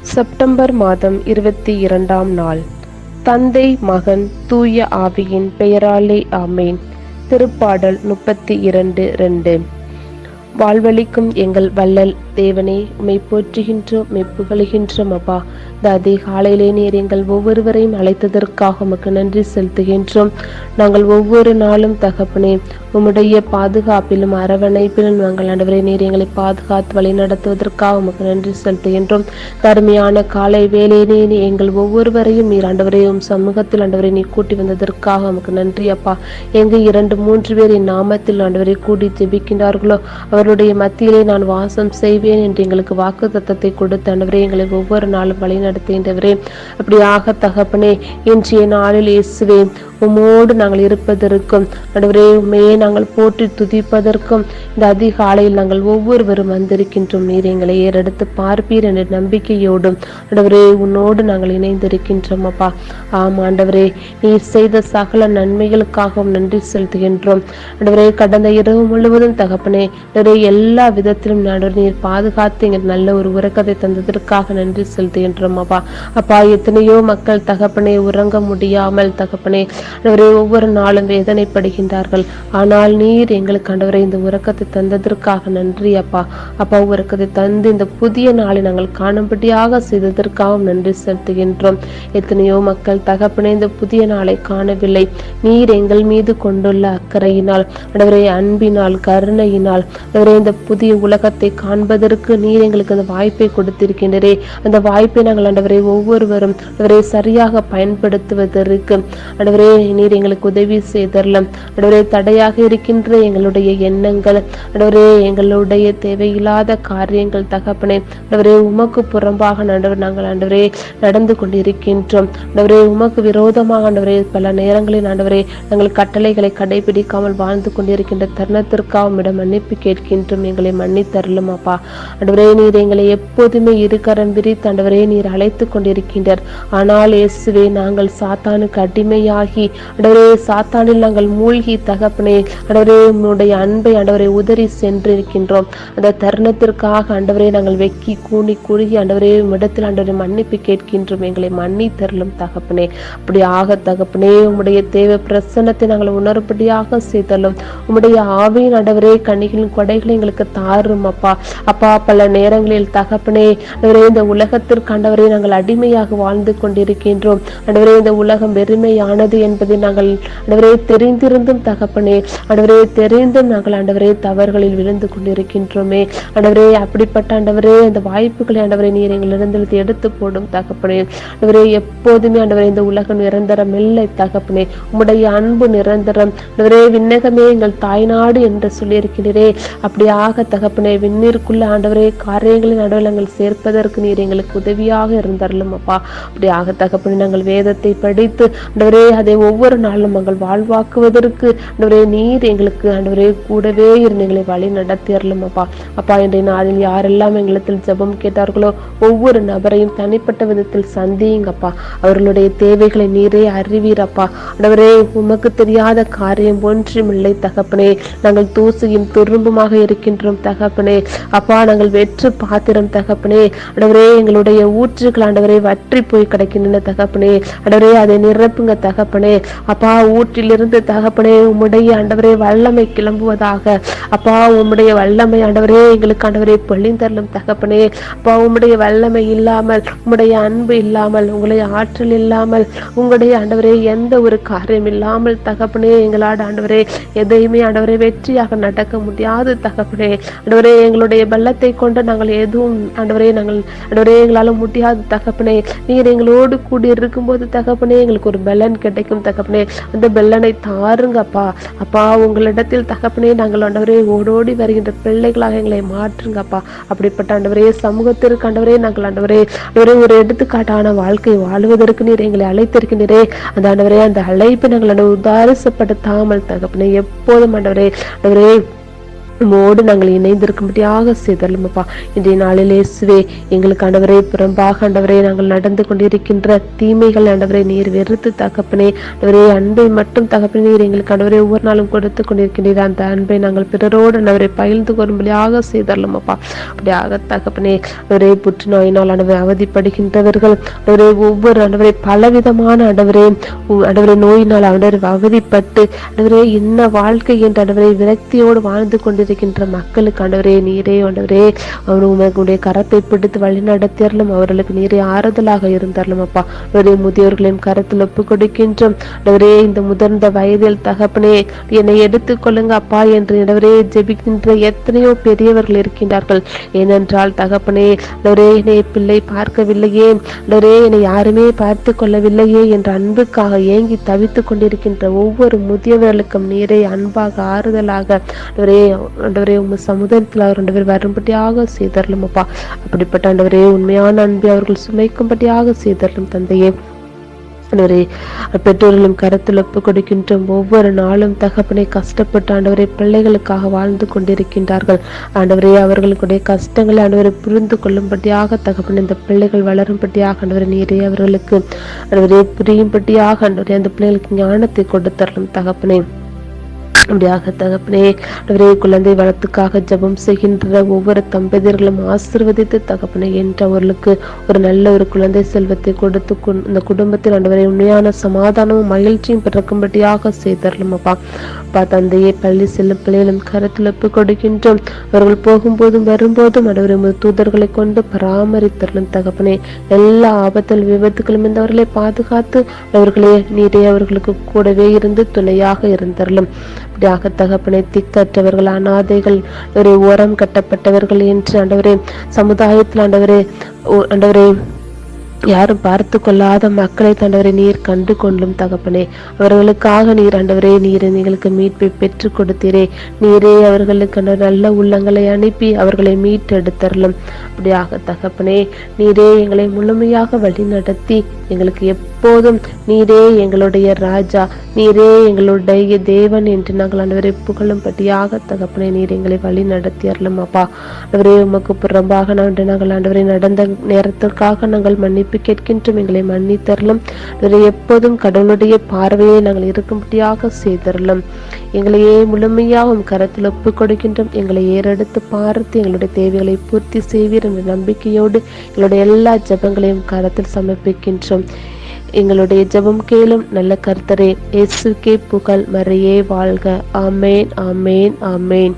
September மாதம் இருபத்தி இரண்டாம் நாள். தந்தை மகன் தூய ஆவியின் பெயராலே ஆமேன். திருப்பாடல் முப்பத்தி இரண்டு ரெண்டு. வாழ்வளிக்கும் எங்கள் வள்ளல் தேவனே உம்மை போற்றுகின்றோம் உம்மை புகழுகின்றோம் அப்பா. இந்த அதிகாலையிலே நீர் எங்கள் ஒவ்வொருவரையும் அழைத்ததற்காக உமக்கு நன்றி செலுத்துகின்றோம். நாங்கள் ஒவ்வொரு நாளும் தகப்பனே உம்முடைய பாதுகாப்பிலும் அரவணைப்பிலும் நாங்கள் ஆண்டவரே நீர் எங்களை பாதுகாத்து வழி நடத்துவதற்காக உமக்கு நன்றி செலுத்துகின்றோம். தருமையான காலை வேலையிலே நீ எங்கள் ஒவ்வொருவரையும் நீர் ஆண்டவரே சமூகத்தில் ஆண்டவரை நீ கூட்டி வந்ததற்காக உமக்கு நன்றி அப்பா. எங்கு இரண்டு மூன்று பேர் என் நாமத்தில் ஆண்டவரை கூடி ஜெபிக்கின்றார்களோ அவருடைய மத்தியிலே நான் வாசம் செய்வேன். என்று எங்களுக்கு வாக்கு தத்தத்தை கொடுத்த ஆண்டவரே எங்களை ஒவ்வொரு நாளும் வழி நடத்துகின்றவரே அப்படியாக தகப்பனே இன்றைய நாளில் இயேசுவே உம்மோடு நாங்கள் இருப்பதற்கும் நடுவரே உண்மையே நாங்கள் போற்றி துதிப்பதற்கும் இந்த அதிகாலையில் நாங்கள் ஒவ்வொருவரும் வந்திருக்கின்றோம். நீர் எங்களை ஏறெடுத்து பார்ப்பீர் என்ற நம்பிக்கையோடும் நடுவரே உன்னோடு நாங்கள் இணைந்திருக்கின்றோம் அப்பா. ஆம் ஆண்டவரே நீர் செய்த சகல நன்மைகளுக்காகவும் நன்றி செலுத்துகின்றோம். நடுவரே கடந்த இரவு முழுவதும் தகப்பனே நிறைய எல்லா விதத்திலும் நடுவர் நீர் பாதுகாத்து எங்கள் நல்ல ஒரு உறக்கத்தை தந்ததற்காக நன்றி செலுத்துகின்றோம் அப்பா. அப்பா எத்தனையோ மக்கள் தகப்பனே உறங்க முடியாமல் தகப்பனே ஆண்டவரே ஒவ்வொரு நாளும் வேதனைப்படுகின்றார்கள். ஆனால் நீர் எங்களுக்கு ஆண்டவரே இந்த உறக்கத்தை தந்ததற்காக நன்றி அப்பா. அப்பா உறக்கத்தை தந்து இந்த புதிய நாளை நாங்கள் காணும்படியாக செய்ததற்காகவும் நன்றி செலுத்துகின்றோம். எத்தனையோ மக்கள் தகப்பனே இந்த புதிய நாளை காணவில்லை. நீர் எங்கள் மீது கொண்டுள்ள அக்கறையினால் ஆண்டவரே அன்பினால் கருணையினால் ஆண்டவரே இந்த புதிய உலகத்தை காண்பதற்கு நீர் எங்களுக்கு அந்த வாய்ப்பை கொடுத்திருக்கின்றே அந்த வாய்ப்பை நாங்கள் ஆண்டவரை ஒவ்வொருவரும் ஆண்டவரை சரியாக பயன்படுத்துவதற்கு ஆண்டவரே நீர் எங்களுக்கு உதவி செய்தரலாம். அடவரே தடையாக இருக்கின்ற எங்களுடைய எண்ணங்கள் அடவரே எங்களுடைய தேவையில்லாத காரியங்கள் தகப்பனே. அடவரே உமக்கு புறம்பாக ஆண்டவர் நாங்கள் ஆண்டவரே நடந்து கொண்டிருக்கின்றோம். ஆண்டவரே உமக்கு விரோதமாக ஆண்டவரே பல நேரங்களில் ஆண்டவரே நாங்கள் கட்டளைகளை கடைபிடிக்காமல் வாழ்ந்து கொண்டிருக்கின்ற தருணத்திற்காக உம்மிடம் மன்னிப்பு கேட்கின்றோம். எங்களை மன்னித்தரலும் அப்பா. ஆண்டவரே நீர் எங்களை எப்போதுமே இருக்கரம் விரித்து ஆண்டவரே நீர் அழைத்து கொண்டிருக்கின்றார். ஆனால் இயேசுவே நாங்கள் சாத்தானுக்கு அடிமையாகி அடவரே சாத்தானில் நாங்கள் மூழ்கி தகப்பனே அடவரே உன்னுடைய அன்பை அண்டவரை உதறி சென்றிருக்கின்றோம். அந்த தருணத்திற்காக ஆண்டவரே நாங்கள் வெக்கி கூணி குறுகி ஆண்டவரே இடத்தில் ஆண்டவரை மன்னிப்பு கேட்கின்றோம். எங்களை மன்னித்தருளும் தகப்பனே. அப்படி ஆக தகப்பனே உம்முடைய தேவை பிரசன்னத்தை நாங்கள் உணர்படியாக செய்தலும் உம்முடைய ஆவியின் ஆண்டவரே கண்ணிகளின் கொடைகளை எங்களுக்கு தாரும் அப்பா. அப்பா பல நேரங்களில் தகப்பனே ஆண்டவரே இந்த உலகத்திற்கு ஆண்டவரே நாங்கள் அடிமையாக வாழ்ந்து கொண்டிருக்கின்றோம். ஆண்டவரே இந்த உலகம் வெறுமையானது என்று என்பதை நாங்கள் ஆண்டவரே தெரிந்திருந்தும் தகப்பனே ஆண்டவரே தெரிந்தும் நாங்கள் ஆண்டவரே தவறுகளில் விழுந்து கொண்டிருக்கின்றோமே. ஆண்டவரே அப்படிப்பட்ட ஆண்டவரே அந்த வாய்ப்புகளை ஆண்டவரே நீர் எங்களிடந்து எடுத்து போடும் தகப்பனே. ஆண்டவரே எப்போதுமே ஆண்டவரே இந்த உலகம் நிரந்தரம் இல்லை தகப்பனே. உம்முடைய அன்பு நிரந்தரம். ஆண்டவரே விண்ணகமே எங்கள் தாய்நாடு என்று சொல்லியிருக்கிறீரே. அப்படியாக தகப்பனே விண்ணிற்குள்ள ஆண்டவரே காரியங்களின் நடுவில் நாங்கள் சேர்ப்பதற்கு நீர் எங்களுக்கு உதவியாக இருந்தரலும் அப்பா. அப்படியாக தகப்பனே நாங்கள் வேதத்தை படித்து ஆண்டவரே அதை ஒவ்வொரு நாளும் நாங்கள் வாழ்வாக்குவதற்கு. ஆண்டவரே நீர் எங்களுக்கு ஆண்டவரே கூடவே இருந்து எங்களை வழி நடத்தியறலும் அப்பா. அப்பா இன்றைய நாளில் யாரெல்லாம் எங்களிடத்தில் ஜெபம் கேட்டார்களோ ஒவ்வொரு நபரையும் தனிப்பட்ட விதத்தில் சந்தியுங்கப்பா அவர்களுடைய தேவைகளை நீரே அறிவீரப்பா ஆண்டவரே உமக்கு தெரியாத காரியம் ஒன்றுமில்லை தகப்பனே. நாங்கள் தூசியும் துரும்புமாக இருக்கின்றோம் தகப்பனே. அப்பா நாங்கள் வெற்று பாத்திரம் தகப்பனே. ஆண்டவரே எங்களுடைய ஊற்றுகள் ஆண்டவரே வற்றி போய் கிடக்கின்றன தகப்பனே. ஆண்டவரே அதை நிரப்புங்க தகப்பனே. அப்பா ஊற்றிலிருந்து தகப்பனே உம்முடைய ஆண்டவரே வல்லமை கிளம்புவதாக. அப்பா உம்முடைய வல்லமை ஆண்டவரே எங்களுக்கு ஆண்டவரே பொழிந்தரலும் தகப்பனே. அப்பா உம்முடைய வல்லமை இல்லாமல் உம்முடைய அன்பு இல்லாமல் உங்களுடைய ஆற்றல் இல்லாமல் உங்களுடைய ஆண்டவரே எந்த ஒரு காரியம் இல்லாமல் தகப்பனே எங்களாட ஆண்டவரே எதையுமே ஆண்டவரே வெற்றியாக நடக்க முடியாது தகப்பனே. ஆண்டவரே எங்களுடைய பலத்தை கொண்டு நாங்கள் எதுவும் ஆண்டவரே நாங்கள் ஆண்டவரே எங்களால முடியாது தகப்பனே. நீர் எங்களோடு கூடி இருக்கும்போது தகப்பனே எங்களுக்கு ஒரு பலன் கிடைக்கும் தகப்பனே அந்த வெள்ளனை தாருங்கப்பா. அப்பா உங்களிடத்தில் தகப்பனே நாங்கள் ஆண்டவரே ஓடோடி வருகின்ற பிள்ளைகளாக எங்களை மாற்றுங்கப்பா. அப்படிப்பட்ட ஆண்டவரே சமூகத்திற்கு ஆண்டவரே நாங்கள் ஆண்டவரே ஆண்டவரே ஒரு எடுத்துக்காட்டான வாழ்க்கை வாழ்வதற்கு நீர் எங்களை அழைத்திருக்கின்றீரே அந்த ஆண்டவரே அந்த அழைப்பை நாங்கள் உதாரிசப்படுத்தாமல் தகப்பனே எப்போதும் ஆண்டவரே ஆண்டவரே உம்மோடு நாங்கள் இணைந்திருக்கும்படியாக செய்தலும் இன்றைய நாளில் இயேசுவே எங்களுக்கு ஆண்டவரே புறம்பாக ஆண்டவரே நாங்கள் நடந்து கொண்டிருக்கின்ற தீமைகள் ஆண்டவரை நீர் வெறுத்து தகப்பனே. ஆண்டவரே அன்பை மட்டும் தகப்பனே நீர் எங்களுக்கு ஆண்டவரே ஒவ்வொரு நாளும் கொடுத்து கொண்டிருக்கின்றீர். அந்த அன்பை நாங்கள் பிறரோடு ஆண்டவரை பகிர்ந்து கொள்ளும்படியாக செய்தரலும் அப்படியாக தகப்பனே ஆண்டவரே புற்றுநோயினால் ஆண்டவரை அவதிப்படுகின்றவர்கள் ஆண்டவரே ஒவ்வொரு ஆண்டவரை பலவிதமான ஆண்டவரே ஆண்டவரை நோயினால் ஆண்டவர் அவதிப்பட்டு ஆண்டவரே என்ன வாழ்க்கை என்ற ஆண்டவரை விரக்தியோடு வாழ்ந்து கொண்டிருக்கின்ற மக்களுக்கு ஆண்டவரே நீரே ஆண்டவரே அவர் உங்களுடைய கரத்தை பிடித்து வழி நடத்தியறலும் அவர்களுக்கு நீரே ஆறுதலாக இருந்தாரலும் அப்பா. அவருடைய முதியோர்களின் கரத்தில் ஒப்பு கொடுக்கின்றோம் ஆண்டவரே இந்த முதிர்ந்த வயதில் தகப்பனே என்னை எடுத்துக்கொள்ளுங்க அப்பா என்று ஆண்டவரே ஜெபிக்கின்ற எத்தனையோ பெரியவர்கள் இருக்கின்றார்கள். ஏனென்றால் தகப்பனே ஆண்டவரே என்னை பிள்ளை பார்க்கவில்லையே ஆண்டவரே என்னை யாருமே பார்த்து கொள்ளவில்லையே என்ற அன்புக்காக ஏங்கி தவித்துக் கொண்டிருக்கின்ற ஒவ்வொரு முதியவர்களுக்கும் நீரே அன்பாக ஆறுதலாக ஆண்டவரே ஆண்டவரே உங்கள் சமுதாயத்தில் அவர் ஆண்டவர் வரும்படியாக செய்தரலும் அப்பா. அப்படிப்பட்ட ஆண்டவரே உண்மையான அன்பை அவர்கள் சுமைக்கும்படியாக செய்தரலும் தந்தையே. ஆண்டவரே பெற்றோர்களும் கருத்தில் ஒப்பு கொடுக்கின்ற ஒவ்வொரு நாளும் தகப்பனை கஷ்டப்பட்டு ஆண்டவரை பிள்ளைகளுக்காக வாழ்ந்து கொண்டிருக்கின்றார்கள். ஆண்டவரே அவர்களுடைய கஷ்டங்களை ஆண்டவரை புரிந்து கொள்ளும்படியாக தகப்பன் இந்த பிள்ளைகள் வளரும்படியாக ஆண்டவரை நீரே அவர்களுக்கு. ஆண்டவரே புரியும்படியாக ஆண்டவரே அந்த பிள்ளைகளுக்கு ஞானத்தை கொடுத்தரலும் தகப்பனே. அப்படியாக தகப்பனே அவரே குழந்தை வளத்துக்காக ஜெபம் செய்கின்ற ஒவ்வொரு தம்பதியர்களும் ஆசிர்வதித்து தகப்பனே என்று அவர்களுக்கு ஒரு நல்ல ஒரு குழந்தை செல்வத்தை கொடுத்து கொண்- இந்த குடும்பத்தில் ஆண்டவரை உண்மையான சமாதானமும் மகிழ்ச்சியும் பிறக்கும்படியாக செய்தரலும் அப்பா. அப்பா தந்தையே பள்ளி செல்லும் பிள்ளைகளும் கருத்தில் ஒப்பு கொடுக்கின்றோம். அவர்கள் போகும்போதும் வரும்போதும் ஆண்டவரை தூதர்களை கொண்டு பராமரித்தரலும் தகப்பனே. எல்லா ஆபத்தில் விபத்துகளும் இருந்தவர்களை பாதுகாத்து அவர்களே நீரே அவர்களுக்கு கூடவே இருந்து துணையாக இருந்தரலும். அப்படியாக தகப்பனை திக்கற்றவர்கள் அனாதைகள் ஒரு ஓரம் கட்டப்பட்டவர்கள் என்று ஆண்டவரே சமுதாயத்தில் ஆண்டவரே ஆண்டவரே யாரும் பார்த்து கொள்ளாத மக்களை தண்டவரை நீர் கண்டு கொள்ளும் தகப்பனே. அவர்களுக்காக நீர் ஆண்டவரே நீர் எங்களுக்கு மீட்பை பெற்றுக் கொடுத்தீரே. நீரே அவர்களுக்கு நல்ல உள்ளங்களை அனுப்பி அவர்களை மீட்டெடுத்தரலும். அப்படியாக தகப்பனே நீரே எங்களை முழுமையாக வழி நடத்தி எங்களுக்கு எப்போதும் நீரே எங்களுடைய ராஜா நீரே எங்களுடைய தேவன் என்று நாங்கள் ஆண்டவரை புகழும்படியாக தகப்பனே நீர் எங்களை வழி நடத்தி அருளும் அப்பா. அவரே உமக்கு புறம்பாக நாங்கள் நாங்கள் ஆண்டவரை நடந்த நேரத்திற்காக நாங்கள் மன்னிப்பு கேட்கின்றோம். எங்களை மன்னித்தரலும் எப்போதும் கடவுளுடைய பார்வையை நாங்கள் இருக்கும்படியாக செய்தரலும். எங்களையே முழுமையாக உம் கரத்தில் ஒப்புக் கொடுக்கின்றோம். எங்களை ஏறெடுத்து பார்த்து எங்களுடைய தேவைகளை பூர்த்தி செய்வீர் என்ற நம்பிக்கையோடு எங்களுடைய எல்லா ஜெபங்களையும் கரத்தில் சமர்ப்பிக்கின்றோம். எங்களுடைய ஜெபம் கேளும் நல்ல கர்த்தரே இயேசுக்கே புகழ் மறையே வாழ்க. ஆமேன் ஆமேன் ஆமேன்.